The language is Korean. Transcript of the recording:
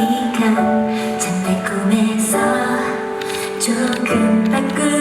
네가 잠내 꿈에서 조금 바꾸